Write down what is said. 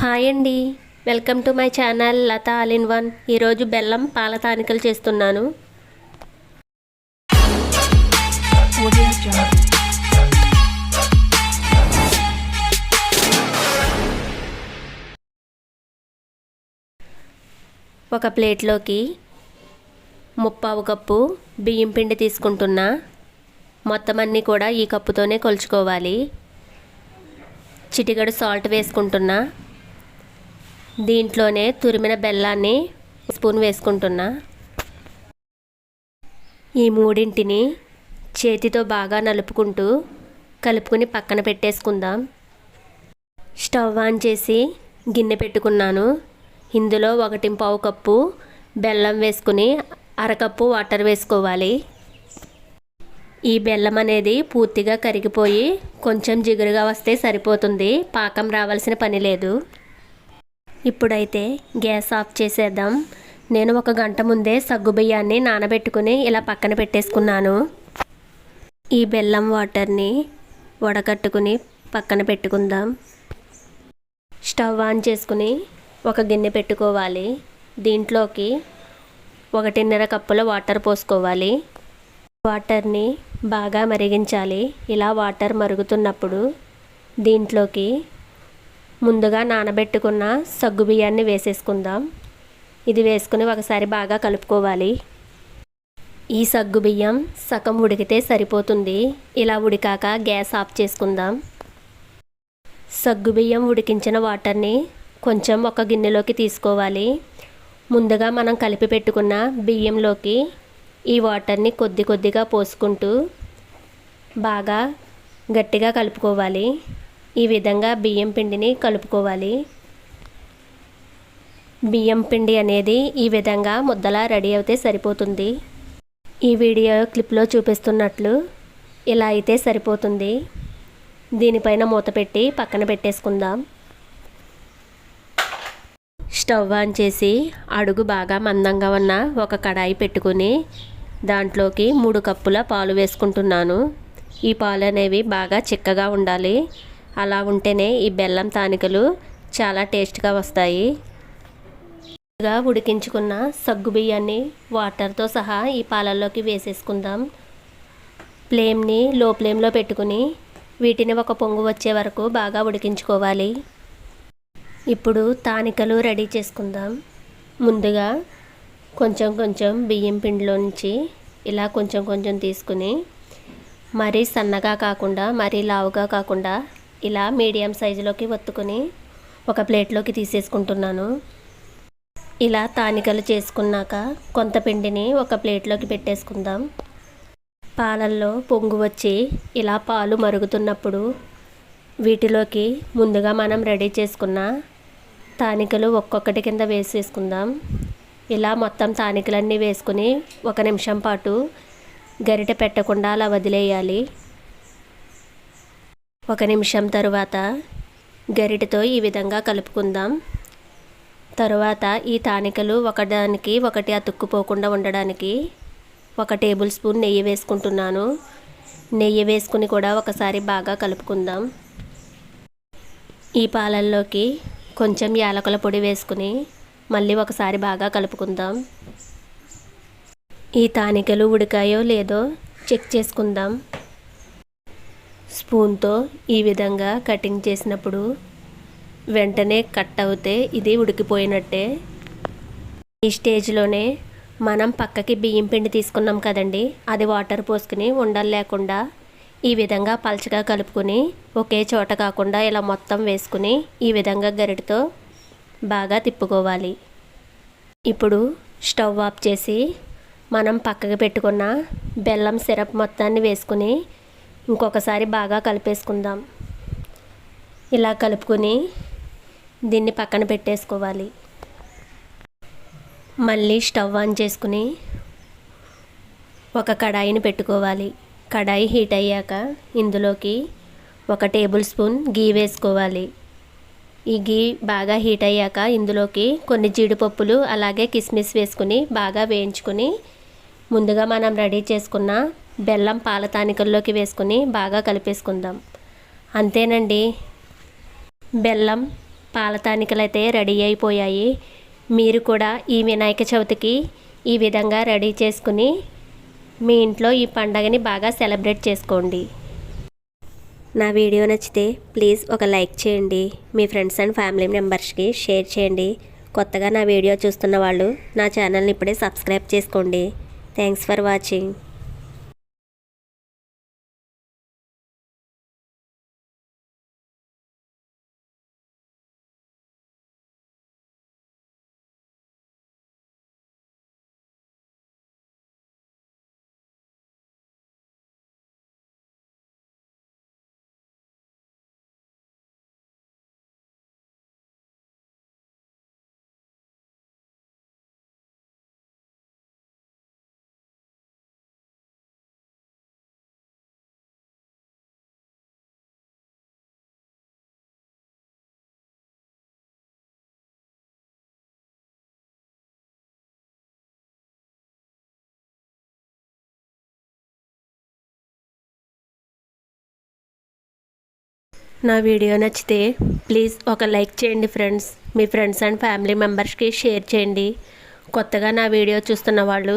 Hi అండి. Welcome to my channel Latha all in one. ఈరోజు బెల్లం పాల తానికలు చేస్తున్నాను. ఒక ప్లేట్లోకి ముప్పావు కప్పు బియ్యం పిండి తీసుకుంటున్నా. మొత్తం అన్నీ కూడా ఈ కప్పుతోనే కొలుచుకోవాలి. చిటిగడు సాల్ట్ వేసుకుంటున్నా. దీంట్లోనే తురిమిన బెల్లాన్ని స్పూన్ వేసుకుంటున్నా. ఈ మూడింటిని చేతితో బాగా నలుపుకుంటూ కలుపుకుని పక్కన పెట్టేసుకుందాం. స్టవ్ ఆన్ చేసి గిన్నె పెట్టుకున్నాను. ఇందులో ఒకటి పావు కప్పు బెల్లం వేసుకుని అరకప్పు వాటర్ వేసుకోవాలి. ఈ బెల్లం అనేది పూర్తిగా కరిగిపోయి కొంచెం జిగురుగా వస్తే సరిపోతుంది. పాకం రావాల్సిన పని లేదు. ఇప్పుడైతే గ్యాస్ ఆఫ్ చేసేద్దాం. నేను ఒక గంట ముందే సగ్గుబియ్యాన్ని నానబెట్టుకుని ఇలా పక్కన పెట్టేసుకున్నాను. ఈ బెల్లం వాటర్ని వడకట్టుకుని పక్కన పెట్టుకుందాం. స్టవ్ ఆన్ చేసుకుని ఒక గిన్నె పెట్టుకోవాలి. దీంట్లోకి ఒకటిన్నర కప్పుల వాటర్ పోసుకోవాలి. వాటర్ని బాగా మరిగించాలి. ఇలా వాటర్ మరుగుతున్నప్పుడు దీంట్లోకి ముందుగా నానబెట్టుకున్న సగ్గుబియ్యాన్ని వేసేసుకుందాం. ఇది వేసుకుని ఒకసారి బాగా కలుపుకోవాలి. ఈ సగ్గుబియ్యం సగం ఉడికితే సరిపోతుంది. ఇలా ఉడికాక గ్యాస్ ఆఫ్ చేసుకుందాం. సగ్గుబియ్యం ఉడికించిన వాటర్ని కొంచెం ఒక గిన్నెలోకి తీసుకోవాలి. ముందుగా మనం కలిపి పెట్టుకున్న బియ్యంలోకి ఈ వాటర్ని కొద్ది కొద్దిగా పోసుకుంటూ బాగా గట్టిగా కలుపుకోవాలి. ఈ విధంగా బియ్యం పిండిని కలుపుకోవాలి. బియ్యం పిండి అనేది ఈ విధంగా ముద్దలా రెడీ అయితే సరిపోతుంది. ఈ వీడియో క్లిప్లో చూపిస్తున్నట్లు ఇలా అయితే సరిపోతుంది. దీనిపైన మూత పెట్టి పక్కన పెట్టేసుకుందాం. స్టవ్ ఆన్ చేసి అడుగు బాగా మందంగా ఉన్న ఒక కడాయి పెట్టుకుని దాంట్లోకి మూడు కప్పుల పాలు వేసుకుంటున్నాను. ఈ పాలు అనేవి బాగా చిక్కగా ఉండాలి. అలా ఉంటేనే ఈ బెల్లం తానికలు చాలా టేస్ట్గా వస్తాయి. ముందుగా ఉడికించుకున్న సగ్గు బియ్యాన్ని వాటర్తో సహా ఈ పాలల్లోకి వేసేసుకుందాం. ఫ్లేమ్ని లో ఫ్లేమ్లో పెట్టుకుని వీటిని ఒక పొంగు వచ్చే వరకు బాగా ఉడికించుకోవాలి. ఇప్పుడు తానికలు రెడీ చేసుకుందాం. ముందుగా కొంచెం కొంచెం బియ్యం పిండిలో నుంచి ఇలా కొంచెం కొంచెం తీసుకుని మరీ సన్నగా కాకుండా మరీ లావుగా కాకుండా ఇలా మీడియం సైజులోకి ఒత్తుకొని ఒక ప్లేట్లోకి తీసేసుకుంటున్నాను. ఇలా తానికలు చేసుకున్నాక కొంత పిండిని ఒక ప్లేట్లోకి పెట్టేసుకుందాం. పాలల్లో పొంగు వచ్చి ఇలా పాలు మరుగుతున్నప్పుడు వీటిలోకి ముందుగా మనం రెడీ చేసుకున్న తానికలు ఒక్కొక్కటి కింద వేసేసుకుందాం. ఇలా మొత్తం తానికలన్నీ వేసుకుని ఒక నిమిషం పాటు గరిటె పెట్టకుండా అలా వదిలేయాలి. ఒక నిమిషం తరువాత గరిటతో ఈ విధంగా కలుపుకుందాం. తరువాత ఈ తానికలు ఒకదానికి ఒకటి అతుక్కుపోకుండా ఉండడానికి ఒక టేబుల్ స్పూన్ నెయ్యి వేసుకుంటున్నాను. నెయ్యి వేసుకుని కూడా ఒకసారి బాగా కలుపుకుందాం. ఈ పాలల్లోకి కొంచెం యాలకుల పొడి వేసుకుని మళ్ళీ ఒకసారి బాగా కలుపుకుందాం. ఈ తానికలు ఉడికాయో లేదో చెక్ చేసుకుందాం. స్పూన్తో ఈ విధంగా కటింగ్ చేసినప్పుడు వెంటనే కట్ అవుతే ఇది ఉడికిపోయినట్టే. ఈ స్టేజ్లోనే మనం పక్కకి బియ్యం పిండి తీసుకున్నాం కదండి అది వాటర్ పోసుకుని ఉండలు లేకుండా ఈ విధంగా పలచగా కలుపుకొని ఒకే చోట కాకుండా ఇలా మొత్తం వేసుకుని ఈ విధంగా గరిటతో బాగా తిప్పుకోవాలి. ఇప్పుడు స్టవ్ ఆఫ్ చేసి మనం పక్కకి పెట్టుకున్న బెల్లం సిరప్ మొత్తాన్ని వేసుకుని ఇంకొకసారి బాగా కలిపేసుకుందాం. ఇలా కలుపుకొని దీన్ని పక్కన పెట్టేసుకోవాలి. మళ్ళీ స్టవ్ ఆన్ చేసుకుని ఒక కడాయిని పెట్టుకోవాలి. కడాయి హీట్ అయ్యాక ఇందులోకి ఒక టేబుల్ స్పూన్ గీ వేసుకోవాలి. ఈ గీ బాగా హీట్ అయ్యాక ఇందులోకి కొన్ని జీడిపప్పులు అలాగే కిస్మిస్ వేసుకుని బాగా వేయించుకుని ముందుగా మనం రెడీ చేసుకున్న బెల్లం పాల తానికల్లోకి వేసుకుని బాగా కలిపేసుకుందాం. అంతేనండి. బెల్లం పాల తానికలు అయితే రెడీ అయిపోయాయి. మీరు కూడా ఈ వినాయక చవితికి ఈ విధంగా రెడీ చేసుకుని మీ ఇంట్లో ఈ పండగని బాగా సెలబ్రేట్ చేసుకోండి. నా వీడియో నచ్చితే ప్లీజ్ ఒక లైక్ చేయండి. మీ ఫ్రెండ్స్ అండ్ ఫ్యామిలీ మెంబర్స్కి షేర్ చేయండి. కొత్తగా నా వీడియో చూస్తున్న వాళ్ళు నా ఛానల్ని ఇప్పుడే సబ్స్క్రైబ్ చేసుకోండి. Thanks for watching. నా వీడియో నచ్చితే ప్లీజ్ ఒక లైక్ చేయండి ఫ్రెండ్స్. మీ ఫ్రెండ్స్ అండ్ ఫ్యామిలీ మెంబర్స్కి షేర్ చేయండి. కొత్తగా నా వీడియో చూస్తున్న వాళ్ళు